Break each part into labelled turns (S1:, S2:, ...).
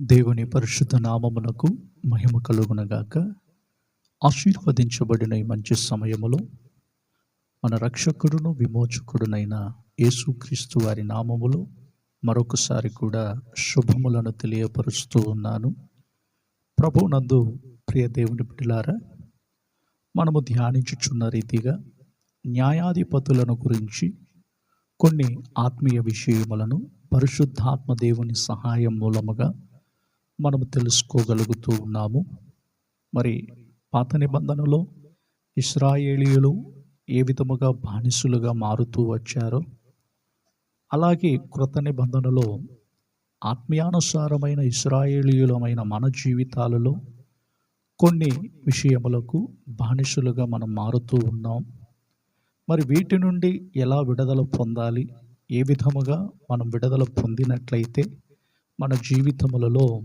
S1: దేవుని పరిశుద్ధ నామమునకు మహిమ కలుగునగాక. ఆశీర్వదించబడిన ఈ మంచి సమయములో మన రక్షకుడును విమోచకుడునైన యేసుక్రీస్తు వారి నామములో మరొకసారి కూడా శుభములను తెలియపరుస్తూ ఉన్నాను. ప్రభునందు ప్రియ దేవుని బిడ్డలారా మనము ధ్యానించుచున్న రీతిగా న్యాయాధిపతులను గురించి కొన్ని ఆత్మీయ విషయములను పరిశుద్ధాత్మ దేవుని సహాయం మూలముగా మనము తెలుసుకోగలుగుతూ ఉన్నాము. మరి పాత నిబంధనలో ఇస్రాయేలీయులు ఏ విధముగా బానిసులుగా మారుతూ వచ్చారో అలాగే కృత నిబంధనలో ఆత్మీయానుసారమైన ఇస్రాయేలీయులమైన మన జీవితాలలో కొన్ని విషయములకు బానిసులుగా మనం మారుతూ ఉన్నాం. మరి వీటి నుండి ఎలా విడుదల పొందాలి? ఏ విధముగా మనం విడుదల పొందినట్లయితే మన జీవితములలో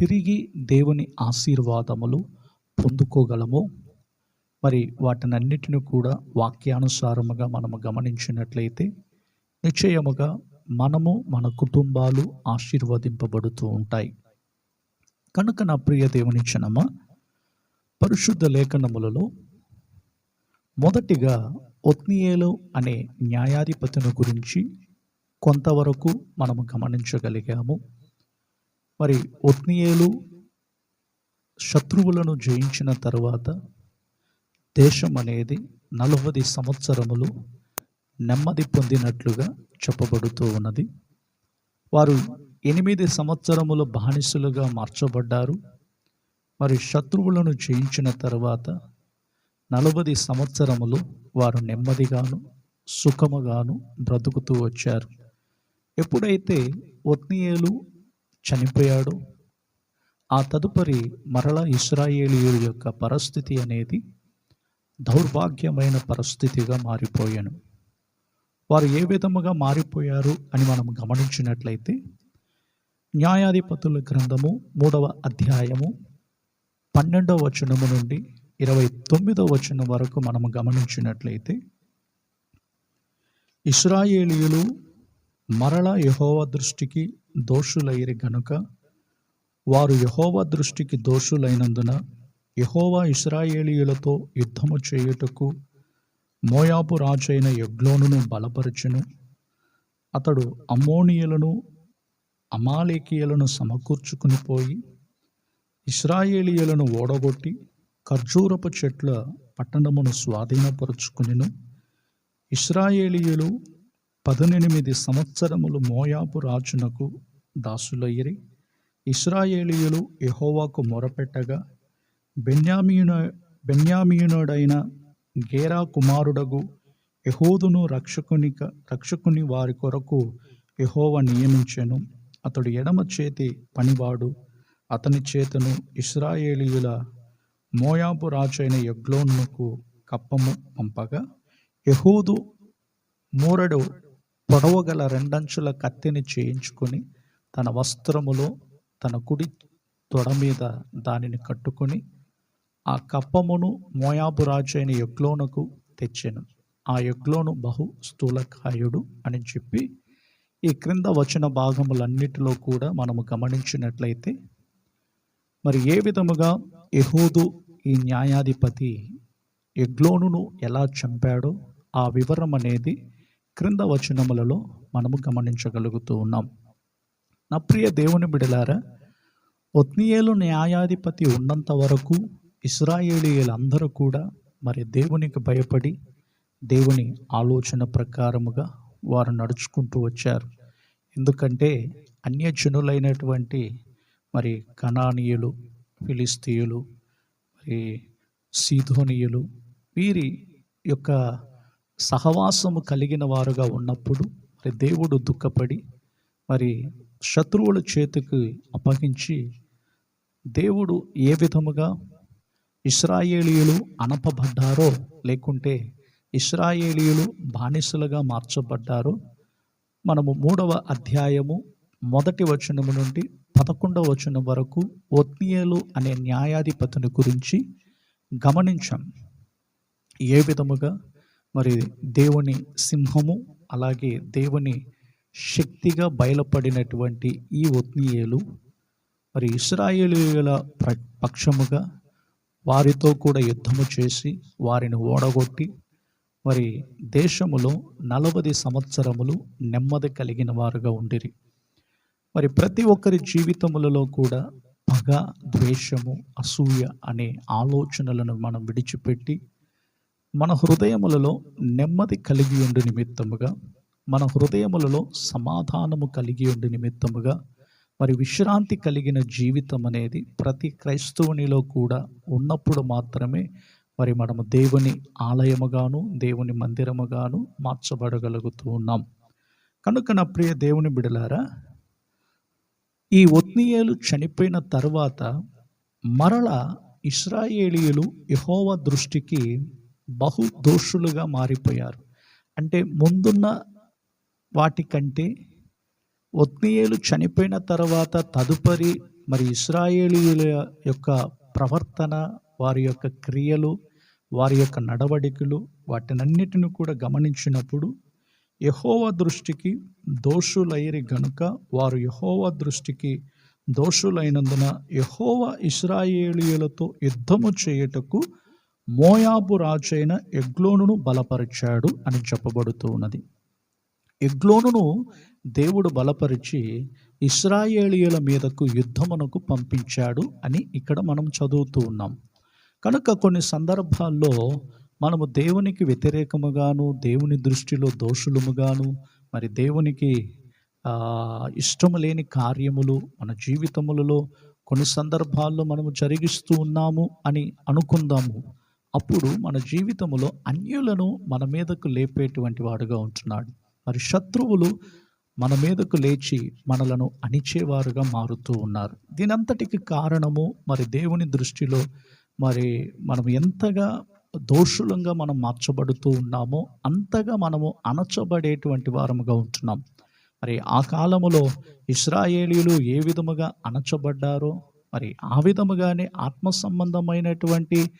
S1: తిరిగి దేవుని ఆశీర్వాదములు పొందుకోగలము. మరి వాటినన్నిటిని కూడా వాక్యానుసారముగా మనము గమనించినట్లయితే నిశ్చయముగా మనము మన కుటుంబాలు ఆశీర్వదింపబడుతూ ఉంటాయి. కనుక నా ప్రియ దేవుని జనమ పరిశుద్ధ లేఖనములలో మొదటిగా ఒత్నియేలు అనే న్యాయాధిపతిని గురించి కొంతవరకు మనము గమనించగలిగాము. మరి ఒత్నియేలు శత్రువులను జయించిన తర్వాత దేశం అనేది నలభై సంవత్సరములు నెమ్మది పొందినట్లుగా చెప్పబడుతూ ఉన్నది. వారు ఎనిమిది సంవత్సరములు బానిసలుగా మార్చబడ్డారు. మరి శత్రువులను జయించిన తర్వాత నలభై సంవత్సరములు వారు నెమ్మదిగాను సుఖముగాను బ్రతుకుతూ వచ్చారు. ఎప్పుడైతే ఒత్నియేలు చనిపోయాడు. ఆ తదుపరి మరల ఇస్రాయేలీయుల యొక్క పరిస్థితి అనేది దౌర్భాగ్యమైన పరిస్థితిగా మారిపోయాను. వారు ఏ విధముగా మారిపోయారు అని మనం గమనించినట్లయితే న్యాయాధిపతుల గ్రంథము మూడవ అధ్యాయము పన్నెండవ వచనము నుండి ఇరవై తొమ్మిదవ వచనం వరకు మనము గమనించినట్లయితే ఇస్రాయేలీయులు మరల యహోవ దృష్టికి దోషులైరి గనుక వారు యహోవ దృష్టికి దోషులైనందున యహోవా ఇస్రాయేలీయులతో యుద్ధము చేయుటకు మోయాపు రాజైన యగ్లోనును బలపరచును. అతడు అమ్మోనియులను అమాలేకీయులను సమకూర్చుకుని పోయి ఇస్రాయేలీయులను ఓడగొట్టి ఖర్జూరపు చెట్ల పట్టణమును స్వాధీనపరుచుకునిను. ఇస్రాయేలీయులు పదునెనిమిది సంవత్సరములు మోయాబు రాజునకు దాసులయ్యిరి. ఇస్రాయేలీయులు యహోవాకు మొరపెట్టగా బెన్యామీను బెన్యామీనుడైన గేరా కుమారుడగు యహోదును రక్షకుని రక్షకుని వారి కొరకు యహోవ నియమించెను. అతడు ఎడమ చేతి పనివాడు అతని చేతను ఇస్రాయేలీయుల మోయాబు రాజైన యగ్లోన్నుకు కప్పము పంపగా యహూదు మూరడు పొడవగల రెండంచుల కత్తిని చేయించుకొని తన వస్త్రములో తన కుడి తొడ మీద దానిని కట్టుకొని ఆ కప్పమును మోయాబు రాజైన యగ్లోనుకు తెచ్చాను. ఆ యగ్లోను బహు స్థూలకాయుడు అని చెప్పి ఈ క్రింద వచ్చిన భాగములన్నిటిలో కూడా మనము గమనించినట్లయితే మరి ఏ విధముగా యహూదు ఈ న్యాయాధిపతి ఎగ్లోనును ఎలా చంపాడో ఆ వివరం అనేది క్రింద వచనములలో మనము గమనించగలుగుతూ ఉన్నాం. నా ప్రియ దేవుని బిడలారా ఒత్నియేలు న్యాయాధిపతి ఉన్నంత వరకు ఇస్రాయేలీయులందరూ కూడా మరి దేవునికి భయపడి దేవుని ఆలోచన ప్రకారముగా వారు నడుచుకుంటూ వచ్చారు. ఎందుకంటే అన్యజనులైనటువంటి మరి కణానీయులు ఫిలిస్తీయులు మరి సీధోనీయులు వీరి యొక్క సహవాసము కలిగిన వారుగా ఉన్నప్పుడు మరి దేవుడు దుఃఖపడి మరి శత్రువుల చేతికి అప్పగించి దేవుడు ఏ విధముగా ఇస్రాయేలీయులు అనపబడ్డారో లేకుంటే ఇస్రాయేలీయులు బానిసలుగా మార్చబడ్డారో మనము మూడవ అధ్యాయము మొదటి వచనము నుండి పదకొండవ వచనం వరకు ఒత్నియలు అనే న్యాయాధిపతిని గురించి గమనించాం. ఏ విధముగా మరి దేవుని సింహము అలాగే దేవుని శక్తిగా బయలుపడినటువంటి ఈ ఒత్నియేలు మరి ఇస్రాయేలీల పక్షముగా వారితో కూడా యుద్ధము చేసి వారిని ఓడగొట్టి మరి దేశములో నలభై సంవత్సరములు నెమ్మది కలిగిన వారుగా ఉండిరి. మరి ప్రతి ఒక్కరి జీవితములలో కూడా పగ ద్వేషము అసూయ అనే ఆలోచనలను మనం విడిచిపెట్టి మన హృదయములలో నెమ్మది కలిగి ఉండి నిమిత్తముగా మన హృదయములలో సమాధానము కలిగి ఉండి నిమిత్తముగా మరి విశ్రాంతి కలిగిన జీవితం అనేది ప్రతి క్రైస్తవునిలో కూడా ఉన్నప్పుడు మాత్రమే మరి మనము దేవుని ఆలయముగాను దేవుని మందిరముగాను మార్చబడగలుగుతూ ఉన్నాం. కనుక నా ప్రియ దేవుని బిడలారా ఈ ఒత్నీయేలు చనిపోయిన తర్వాత మరల ఇస్రాయేలీయులు యహోవ దృష్టికి బహు దోషులుగా మారిపోయారు. అంటే ముందున్న వాటికంటే ఒత్నీయేలు చనిపోయిన తర్వాత తదుపరి మరి ఇస్రాయేలీయుల యొక్క ప్రవర్తన వారి యొక్క క్రియలు వారి యొక్క నడవడికలు వాటినన్నిటిని కూడా గమనించినప్పుడు యహోవ దృష్టికి దోషులైరి గనుక వారు యహోవ దృష్టికి దోషులైనందున యహోవ ఇస్రాయేలీయులతో యుద్ధము చేయుటకు మోయాబు రాజైన ఎగ్లోనును బలపరిచాడు అని చెప్పబడుతూ ఉన్నది. ఎగ్లోనును దేవుడు బలపరిచి ఇస్రాయేలీయుల మీదకు యుద్ధమునకు పంపించాడు అని ఇక్కడ మనం చదువుతూ ఉన్నాం. కనుక కొన్ని సందర్భాల్లో మనము దేవునికి వ్యతిరేకముగాను దేవుని దృష్టిలో దోషులముగాను మరి దేవునికి ఇష్టము లేని కార్యములు మన జీవితములలో కొన్ని సందర్భాల్లో మనము జరిగిస్తూ ఉన్నాము అని అనుకుందాము. అప్పుడు మన జీవితంలో అన్యులను మన మీదకు లేపేటువంటి వాడుగా ఉంటున్నాడు. మరి శత్రువులు మన మీదకు లేచి మనలను అణిచేవారుగా మారుతూ ఉన్నారు. దీనంతటికి కారణము మరి దేవుని దృష్టిలో మరి మనం ఎంతగా దోషులంగా మనం మార్చబడుతూ ఉన్నామో అంతగా మనము అణచబడేటువంటి వారముగా ఉంటున్నాం. మరి ఆ కాలములో ఇస్రాయేలీలు ఏ విధముగా అణచబడ్డారో మరి ఆ విధముగానే ఆత్మ సంబంధమైనటువంటి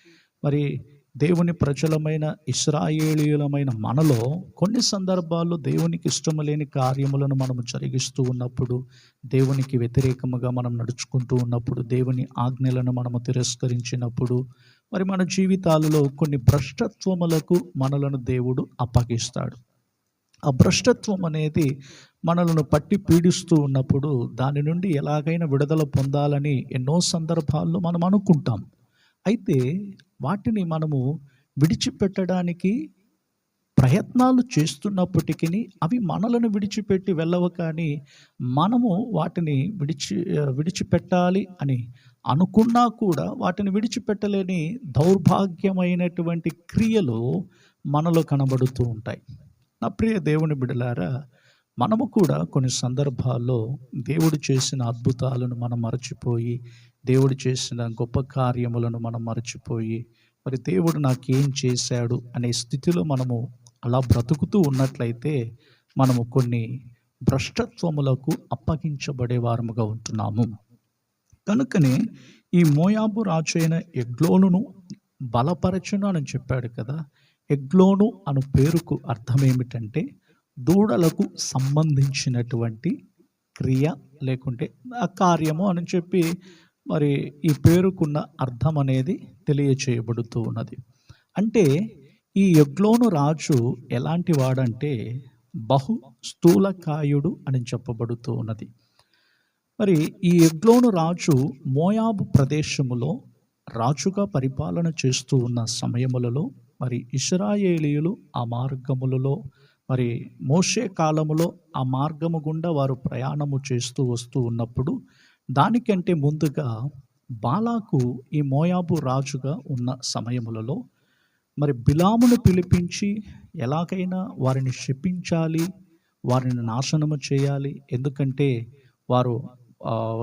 S1: మరి దేవుని ప్రజలమైన ఇస్రాయేలీయులమైన మనలో కొన్ని సందర్భాల్లో దేవునికి ఇష్టము లేని కార్యములను మనము జరిగిస్తూ ఉన్నప్పుడు దేవునికి వ్యతిరేకముగా మనం నడుచుకుంటూ ఉన్నప్పుడు దేవుని ఆజ్ఞలను మనము తిరస్కరించినప్పుడు మరి మన జీవితాలలో కొన్ని భ్రష్టత్వములకు మనలను దేవుడు అప్పగిస్తాడు. ఆ భ్రష్టత్వం అనేది మనలను పట్టి పీడిస్తూ ఉన్నప్పుడు దాని నుండి ఎలాగైనా విడుదల పొందాలని ఎన్నో సందర్భాల్లో మనం అనుకుంటాం. అయితే వాటిని మనము విడిచిపెట్టడానికి ప్రయత్నాలు చేస్తున్నప్పటికీ అవి మనలను విడిచిపెట్టి వెళ్ళవు కానీ మనము వాటిని విడిచి విడిచిపెట్టాలి అని అనుకున్నా కూడా వాటిని విడిచిపెట్టలేని దౌర్భాగ్యమైనటువంటి క్రియలు మనలో కనబడుతూ ఉంటాయి. నా ప్రియ దేవుని బిడలారా మనము కూడా కొన్ని సందర్భాల్లో దేవుడు చేసిన అద్భుతాలను మనం మరచిపోయి దేవుడు చేసిన గొప్ప కార్యములను మనం మరచిపోయి మరి దేవుడు నాకేం చేశాడు అనే స్థితిలో మనము అలా బ్రతుకుతూ ఉన్నట్లయితే మనము కొన్ని భ్రష్టత్వములకు అప్పగించబడే వారముగా ఉంటున్నాము. కనుకనే ఈ మోయాబు రాజు అయిన బలపరచును అని చెప్పాడు కదా. ఎగ్లోను అను పేరుకు అర్థం ఏమిటంటే దూడలకు సంబంధించినటువంటి క్రియ లేకుంటే ఆ కార్యము అని చెప్పి మరి ఈ పేరుకున్న అర్థం అనేది తెలియచేయబడుతూ ఉన్నది. అంటే ఈ యగ్లోను రాజు ఎలాంటి వాడంటే బహు స్థూలకాయుడు అని చెప్పబడుతూ ఉన్నది. మరి ఈ యగ్లోను రాజు మోయాబు ప్రదేశములో రాజుగా పరిపాలన చేస్తూ ఉన్న సమయములలో మరి ఇస్రాయేలీయులు ఆ మార్గములలో మరి మోషే కాలములో ఆ మార్గము గుండా వారు ప్రయాణము చేస్తూ వస్తూ ఉన్నప్పుడు దానికంటే ముందుగా బాలాకు ఈ మోయాబు రాజుగా ఉన్న సమయములలో మరి బిలామును పిలిపించి ఎలాగైనా వారిని శపించాలి వారిని నాశనము చేయాలి. ఎందుకంటే వారు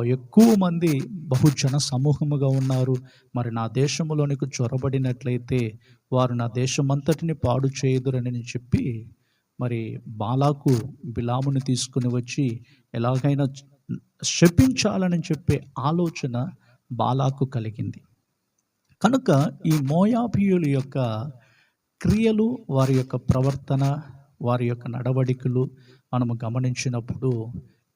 S1: ఎక్కువ మంది బహుజన సమూహముగా ఉన్నారు. మరి నా దేశంలోనికి చొరబడినట్లయితే వారు నా దేశమంతటిని పాడు చేయదురని చెప్పి మరి బాలాకు బిలాముని తీసుకుని వచ్చి ఎలాగైనా శపించాలని చెప్పే ఆలోచన బాలాకు కలిగింది. కనుక ఈ మోయాబియుల యొక్క క్రియలు వారి యొక్క ప్రవర్తన వారి యొక్క నడవడికలు మనము గమనించినప్పుడు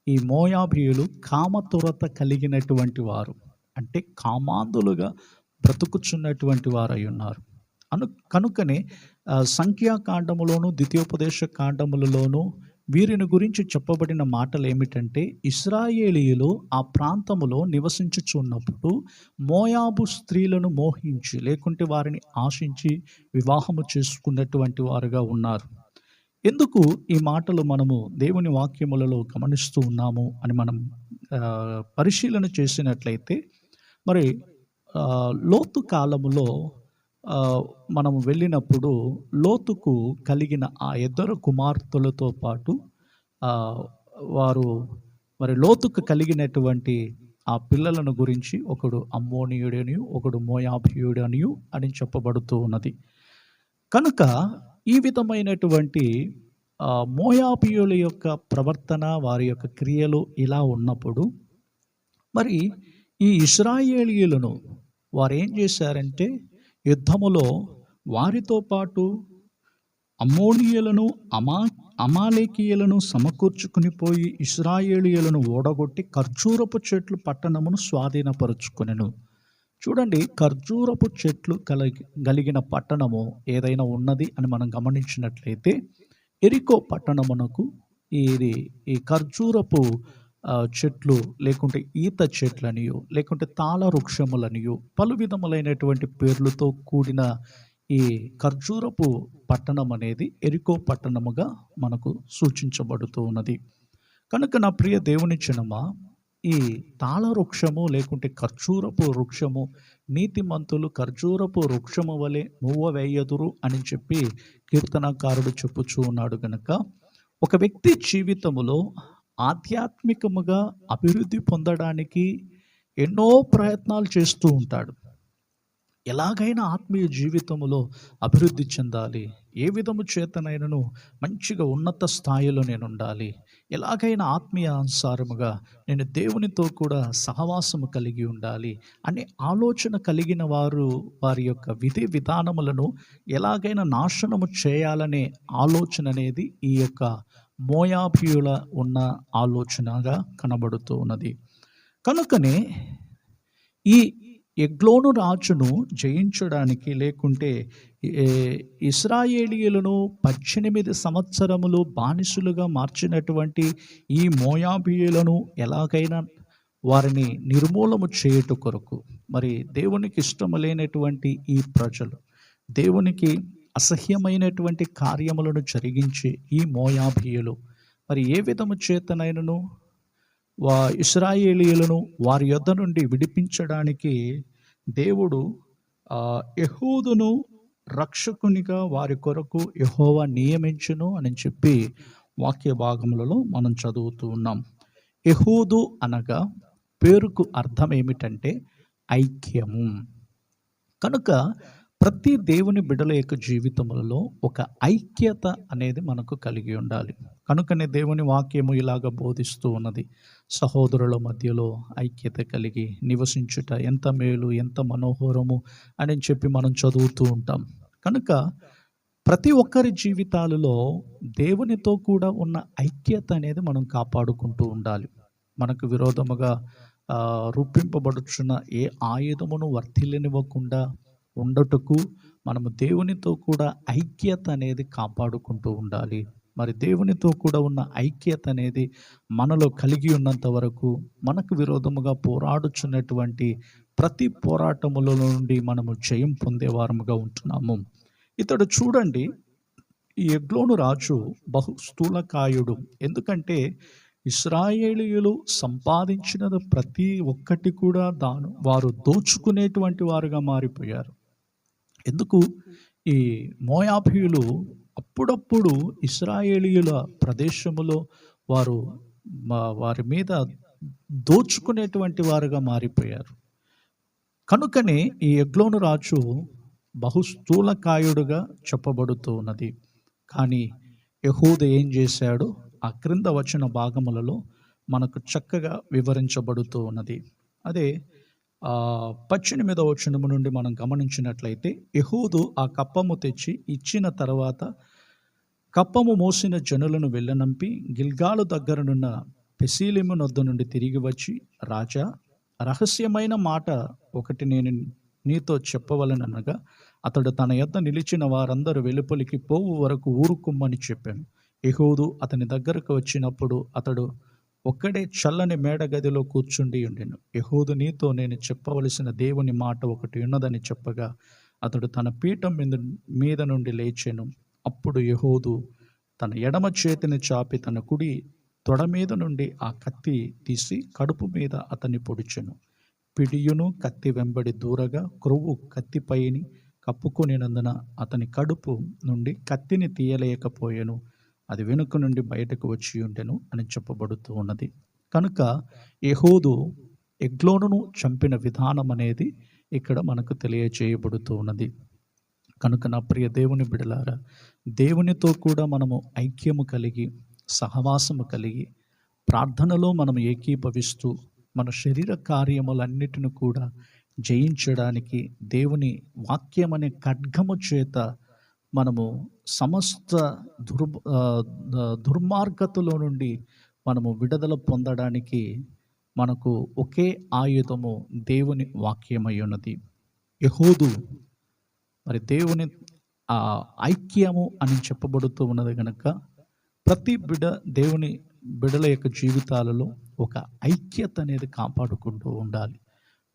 S1: ఈ మోయాబీయులు కామతురత కలిగినటువంటి వారు. అంటే కామాంధులుగా బ్రతుకుచున్నటువంటి వారై ఉన్నారు. అను కనుకనే సంఖ్యాకాండములోను ద్వితీయోపదేశ కాండములలోను వీరిని గురించి చెప్పబడిన మాటలు ఏమిటంటే ఇస్రాయేలీయులు ఆ ప్రాంతములో నివసించుచున్నప్పుడు మోయాబు స్త్రీలను మోహించి లేకుంటే వారిని ఆశించి వివాహము చేసుకున్నటువంటి వారుగా ఉన్నారు. ఎందుకు ఈ మాటలు మనము దేవుని వాక్యములలో గమనిస్తూ ఉన్నాము అని మనం పరిశీలన చేసినట్లయితే మరి లోతు కాలములో మనం వెళ్ళినప్పుడు లోతుకు కలిగిన ఆ ఇద్దరు కుమార్తెలతో పాటు వారు మరి లోతుకు కలిగినటువంటి ఆ పిల్లలను గురించి ఒకడు అమ్మోనియుడని ఒకడు మోయాభియుడని అని చెప్పబడుతూ ఉన్నది. కనుక ఈ విధమైనటువంటి ఆ, యొక్క ప్రవర్తన వారి యొక్క క్రియలు ఇలా ఉన్నప్పుడు మరి ఈ ఇస్రాయేలీయులను వారు ఏం చేశారంటే యుద్ధములో వారితో పాటు అమోనియలను అమా అమాలేకీయులను సమకూర్చుకుని పోయి ఇస్రాయేలీయులను ఓడగొట్టి ఖర్జూరపు చెట్లు పట్టణమును స్వాధీనపరుచుకునెను. చూడండి ఖర్జూరపు చెట్లు కలిగి కలిగిన పట్టణము ఏదైనా ఉన్నది అని మనం గమనించినట్లయితే ఎరికో పట్టణమునకు ఇది ఈ ఖర్జూరపు చెట్లు లేకుంటే ఈత చెట్లనియో లేకుంటే తాళ వృక్షములనియో పలు విధములైనటువంటి పేర్లతో కూడిన ఈ ఖర్జూరపు పట్టణం అనేది ఎరికో పట్టణముగా మనకు సూచించబడుతూ ఉన్నది కనుక నా ప్రియ దేవుని చినమా ఈ తాళ వృక్షము లేకుంటే ఖర్జూరపు వృక్షము నీతిమంతులు ఖర్జూరపు వృక్షము వలె మువ్వ వేయదురు అని చెప్పి కీర్తనకారుడు చెప్పుచూ ఉన్నాడు గనక ఒక వ్యక్తి జీవితములో ఆధ్యాత్మికముగా అభివృద్ధి పొందడానికి ఎన్నో ప్రయత్నాలు చేస్తూ ఉంటాడు. ఎలాగైనా ఆత్మీయ జీవితంలో అభివృద్ధి చెందాలి. ఏ విధము చేతనైనను మంచిగా ఉన్నత స్థాయిలో నేను ఉండాలి ఎలాగైనా ఆత్మీయ అనుసారముగా నేను దేవునితో కూడా సహవాసము కలిగి ఉండాలి అనే ఆలోచన కలిగిన వారు వారి యొక్క విధి విధానములను ఎలాగైనా నాశనము చేయాలనే ఆలోచన అనేది ఈ యొక్క మోయాభియుల ఉన్న ఆలోచనగా కనబడుతూ ఉన్నది. కనుకనే ఈ ఎగ్లోను రాజును జయించడానికి లేకుంటే ఏ, ఇస్రాయేలీయులను పద్దెనిమిది సంవత్సరములు బానిసులుగా మార్చినటువంటి ఈ మోయాబీయులను ఎలాగైనా వారిని నిర్మూలము చేయుట కొరకు. మరి దేవునికి ఇష్టము లేనటువంటి ఈ ప్రజలు దేవునికి అసహ్యమైనటువంటి కార్యములను జరిగించే ఈ మోయాబీయులు. మరి ఏ విధము చేతనైనను? వా ఇస్రాయేలీలను వారి యొద్ద నుండి విడిపించడానికి దేవుడు యహూదును రక్షకునిగా వారి కొరకు యహోవా నియమించును అని చెప్పి వాక్య భాగములలో మనం చదువుతూ ఉన్నాం. యహూదు అనగా పేరుకు అర్థం ఏమిటంటే ఐక్యము. కనుక ప్రతి దేవుని బిడ్డల యొక్క జీవితములలో ఒక ఐక్యత అనేది మనకు కలిగి ఉండాలి. కనుకనే దేవుని వాక్యము ఇలాగ బోధిస్తూ ఉన్నది. సహోదరుల మధ్యలో ఐక్యత కలిగి నివసించుట ఎంత మేలు ఎంత మనోహరము అని చెప్పి మనం చదువుతూ ఉంటాం. కనుక ప్రతి ఒక్కరి జీవితాలలో దేవునితో కూడా ఉన్న ఐక్యత అనేది మనం కాపాడుకుంటూ ఉండాలి. మనకు విరోధముగా రూపింపబడుచున్న ఏ ఆయుధమును వర్తిల్లనివ్వకుండా ఉండటకు మనము దేవునితో కూడా ఐక్యత అనేది కాపాడుకుంటూ ఉండాలి. మరి దేవునితో కూడా ఉన్న ఐక్యత అనేది మనలో కలిగి ఉన్నంత వరకు మనకు విరోధముగా పోరాడుచున్నటువంటి ప్రతి పోరాటముల నుండి మనము జయం పొందేవారముగా ఉంటున్నాము. ఇతడు చూడండి ఈ ఎగ్లోను రాజు బహు స్థూలకాయుడు. ఎందుకంటే ఇస్రాయేలీయులు సంపాదించినది ప్రతి ఒక్కటి కూడా దాను వారు దోచుకునేటువంటి వారుగా మారిపోయారు. ఎందుకు? ఈ మోయాభీయులు అప్పుడప్పుడు ఇస్రాయేలీయుల ప్రదేశములో వారు వారి మీద దోచుకునేటువంటి వారుగా మారిపోయారు. కనుకనే ఈ ఎగ్లోను రాజు బహుస్థూలకాయుడుగా చెప్పబడుతూ ఉన్నది కానీ యహూద ఏం చేశాడు? ఆ క్రింద వచ్చిన భాగములలో మనకు చక్కగా వివరించబడుతూ ఉన్నది అదే పద్దెనిమిదవ వచనము నుండి మనం గమనించినట్లయితే యహూదు ఆ కప్పము తెచ్చి ఇచ్చిన తర్వాత కప్పము మోసిన జనులను వెళ్ళనంపి గిల్గాలు దగ్గరనున్న పెసీలిము నొద్ద నుండి తిరిగి వచ్చి రాజా రహస్యమైన మాట ఒకటి నేను నీతో చెప్పవలననగా అతడు తన యొద్ద నిలిచిన వారందరూ వెలుపలికి పోవు వరకు ఊరుకుమ్మని చెప్పాను. యహూదు అతని దగ్గరకు వచ్చినప్పుడు అతడు ఒక్కడే చల్లని మేడ గదిలో కూర్చుండి ఉండెను. యెహూదు నీతో నేను చెప్పవలసిన దేవుని మాట ఒకటి ఉన్నదని చెప్పగా అతడు తన పీఠం మీద మీద నుండి లేచెను. అప్పుడు యహూదు తన ఎడమ చేతిని చాపి తన కుడి తొడ మీద నుండి ఆ కత్తి తీసి కడుపు మీద అతన్ని పొడిచెను. పిడియును కత్తి వెంబడి దూరగా క్రొవ్వు కత్తిపైని కప్పుకొనినందున అతని కడుపు నుండి కత్తిని తీయలేకపోయాను. అది వెనుక నుండి బయటకు వచ్చి ఉండెను అని చెప్పబడుతూ ఉన్నది. కనుక యహోదు ఎగ్లోనును చంపిన విధానం అనేది ఇక్కడ మనకు తెలియచేయబడుతూ ఉన్నది. కనుక నా ప్రియ దేవుని బిడలారా దేవునితో కూడా మనము ఐక్యము కలిగి సహవాసము కలిగి ప్రార్థనలో మనం ఏకీభవిస్తూ మన శరీర కార్యములన్నిటిని కూడా జయించడానికి దేవుని వాక్యం అనే ఖడ్గము చేత మనము సమస్త దుర్ దుర్మార్గతలో నుండి మనము విడుదల పొందడానికి మనకు ఒకే ఆయుధము దేవుని వాక్యమై ఉన్నది. యహోదు మరి దేవుని ఆ ఐక్యము అని చెప్పబడుతూ ఉన్నది కనుక ప్రతి బిడ దేవుని బిడల యొక్క జీవితాలలో ఒక ఐక్యత అనేది కాపాడుకుంటూ ఉండాలి.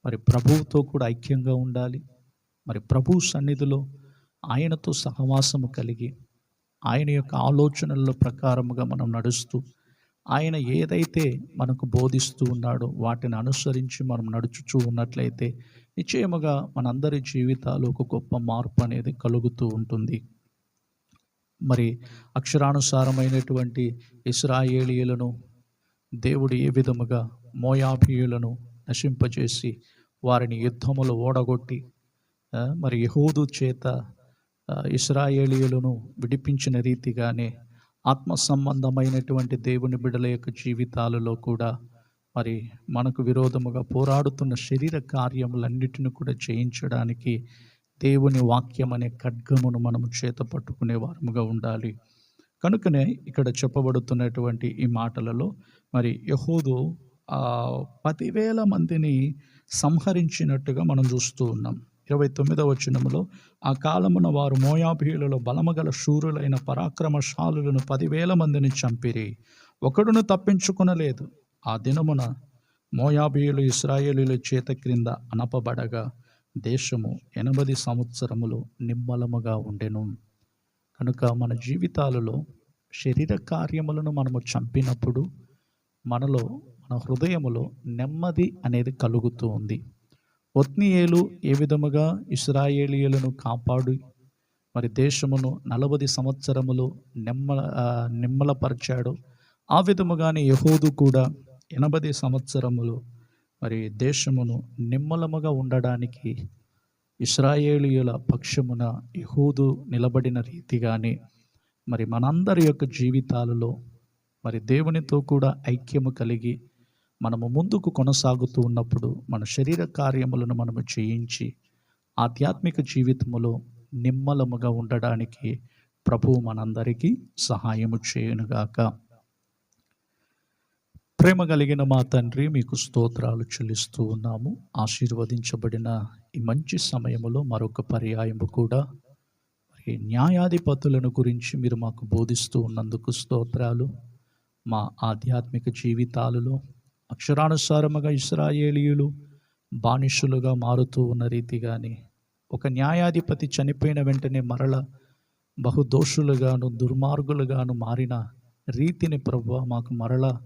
S1: మరి ప్రభువుతో కూడా ఐక్యంగా ఉండాలి. మరి ప్రభు సన్నిధిలో ఆయనతో సహవాసము కలిగి ఆయన యొక్క ఆలోచనల ప్రకారముగా మనం నడుస్తూ ఆయన ఏదైతే మనకు బోధిస్తూ ఉన్నాడో వాటిని అనుసరించి మనం నడుచుచూ ఉన్నట్లయితే నిశ్చయముగా మనందరి జీవితాలు ఒక గొప్ప మార్పు అనేది కలుగుతూ ఉంటుంది. మరి అక్షరానుసారమైనటువంటి ఇస్రాయేలీయులను దేవుడు ఏ విధముగా మోయాబీయులను నశింపజేసి వారిని యుద్ధములు ఓడగొట్టి మరి యహూదు చేత ఇస్రాయేలీయులను విడిపించిన రీతిగానే ఆత్మ సంబంధమైనటువంటి దేవుని బిడల యొక్క జీవితాలలో కూడా మరి మనకు విరోధముగా పోరాడుతున్న శరీర కార్యములన్నిటిని కూడా చేయించడానికి దేవుని వాక్యం అనే ఖడ్గమును మనము చేత పట్టుకునే వారముగా ఉండాలి. కనుకనే ఇక్కడ చెప్పబడుతున్నటువంటి ఈ మాటలలో మరి యహూదు పదివేల మందిని సంహరించినట్టుగా మనం చూస్తూ ఉన్నాం. ఇరవై తొమ్మిదవ వచనములో ఆ కాలమున వారు మోయాబీయులలో బలమగల శూరులైన పరాక్రమశాలులను పదివేల మందిని చంపిరి. ఒకడును తప్పించుకొనలేదు. ఆ దినమున మోయాబీయులు ఇస్రాయేలీల చేత క్రింద అనపబడగా దేశము ఎనభై సంవత్సరములు నిమ్మలముగా ఉండెను. కనుక మన జీవితాలలో శరీర కార్యములను మనము చంపినప్పుడు మనలో మన హృదయములో నెమ్మది అనేది కలుగుతూ ఉంది. ఒత్నియేలు ఏ విధముగా ఇస్రాయేలీయులను కాపాడు? మరి దేశమును నలభై సంవత్సరములు నిమ్మ నిమ్మలపరిచాడు. ఆ విధముగానే యహోదు కూడా ఎనభై సంవత్సరములు మరి దేశమును నిమ్మలముగా ఉండడానికి ఇస్రాయేలీయుల పక్షమున యహూదు నిలబడిన రీతిగానే మరి మనందరి యొక్క జీవితాలలో మరి దేవునితో కూడా ఐక్యము కలిగి మనము ముందుకు కొనసాగుతూ ఉన్నప్పుడు మన శరీర కార్యములను మనము చేయించి ఆధ్యాత్మిక జీవితములో నిమ్మలముగా ఉండడానికి ప్రభువు మనందరికీ సహాయము చేయునుగాక. ప్రేమ కలిగిన మా తండ్రి మీకు స్తోత్రాలు చెల్లిస్తూ ఉన్నాము. ఆశీర్వదించబడిన ఈ మంచి సమయములో మరొక పర్యాయము కూడా. మరి న్యాయాధిపతులను గురించి మీరు మాకు బోధిస్తూ ఉన్నందుకు స్తోత్రాలు. మా ఆధ్యాత్మిక జీవితాలలో అక్షరానుసారముగా ఇస్రాయేలీయులు బానిసులుగా మారుతూ ఉన్న రీతిగానే ఒక న్యాయాధిపతి చనిపోయిన వెంటనే మరల బహుదోషులుగాను దుర్మార్గులుగాను మారిన రీతిని ప్రభు మాకు మరల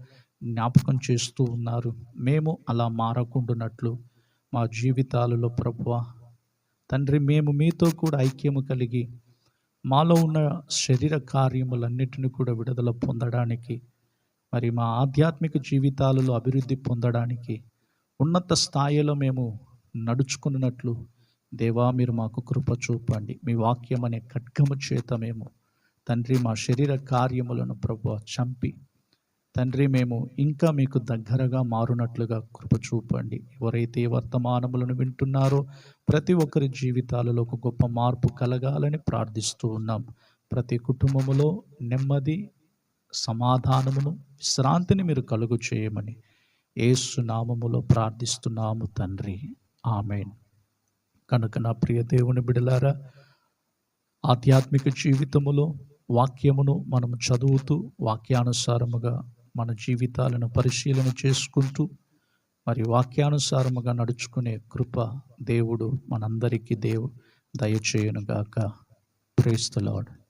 S1: జ్ఞాపకం చేస్తూ ఉన్నారు. మేము అలా మారకుండునట్లు మా జీవితాలలో ప్రభు తండ్రి మేము మీతో కూడా ఐక్యము కలిగి మాలో ఉన్న శరీర కార్యములన్నిటిని కూడా విడుదల పొందడానికి మరి మా ఆధ్యాత్మిక జీవితాలలో అభివృద్ధి పొందడానికి ఉన్నత స్థాయిలో మేము నడుచుకున్నట్లు దేవా మీరు మాకు కృప చూపండి. మీ వాక్యం అనే ఖడ్గము చేత మేము తండ్రి మా శరీర కార్యములను ప్రభు చంపి తండ్రి మేము ఇంకా మీకు దగ్గరగా మారునట్లుగా కృప చూపండి. ఎవరైతే వర్తమానములను వింటున్నారో ప్రతి ఒక్కరి జీవితాలలో ఒక గొప్ప మార్పు కలగాలని ప్రార్థిస్తూ ఉన్నాం. ప్రతి కుటుంబములో నెమ్మది సమాధానమును విశ్రాంతిని మీరు కలుగు చేయమని ఏసు నామములో ప్రార్థిస్తున్నాము తండ్రి. ఆమెన్. కనుక నా ప్రియ దేవుని బిడలారా ఆధ్యాత్మిక జీవితములో వాక్యమును మనం చదువుతూ వాక్యానుసారముగా మన జీవితాలను పరిశీలన చేసుకుంటూ మరి వాక్యానుసారముగా నడుచుకునే కృప దేవుడు మనందరికీ దేవు దయచేయునుగాక. ప్రేస్తులాడు